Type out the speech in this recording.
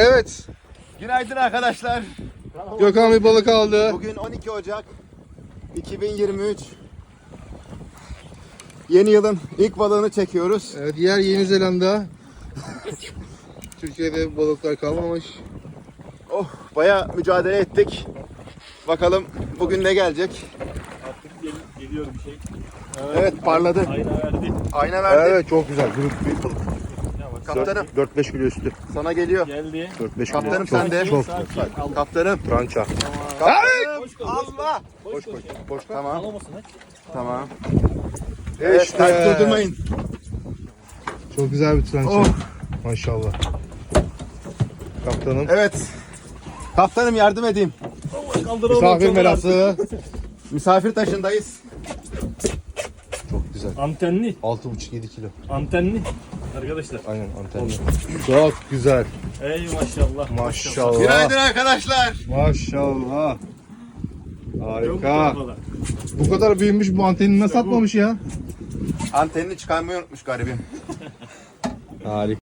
Evet. Günaydın arkadaşlar. Gökhan bir balık aldı. Bugün 12 Ocak 2023. Yeni yılın ilk balığını çekiyoruz. Evet, yer Yeni Zelanda. Türkiye'de balıklar kalmamış. Oh baya mücadele ettik. Bakalım bugün ne gelecek. Artık gel, geliyor bir şey. Evet parladı. Ayna verdi. Ayna verdi. Evet çok güzel. Büyük büyük balık. Kaptanım 4-5 kilo üstü. sana geliyor. Geldi. 4-5 kilo. Kaptanım Çok- sen de. Çok Sakin, al. Kaptanım. Trança. Kaptanım. Boş koy, boş Allah. Boş koy. Boş. Tamam Alamasın ha. tamam. Evet İşte. kalp durdurmayın. Çok güzel bir trança. Oh. Maşallah. Kaptanım. Evet. Kaptanım yardım edeyim. Kaldır oğlum, Misafir çok merası. Misafir taşındayız. Çok güzel. Antenli. 6,5-7 kilo. Antenli. Arkadaşlar. Aynen antenli. Çok güzel. Ey maşallah. Maşallah. Günaydın arkadaşlar. Maşallah. Harika. Bu kadar büyümüş bu antenini nasıl atmamış ya? Antenini çıkarmayı unutmuş garibim. Harika.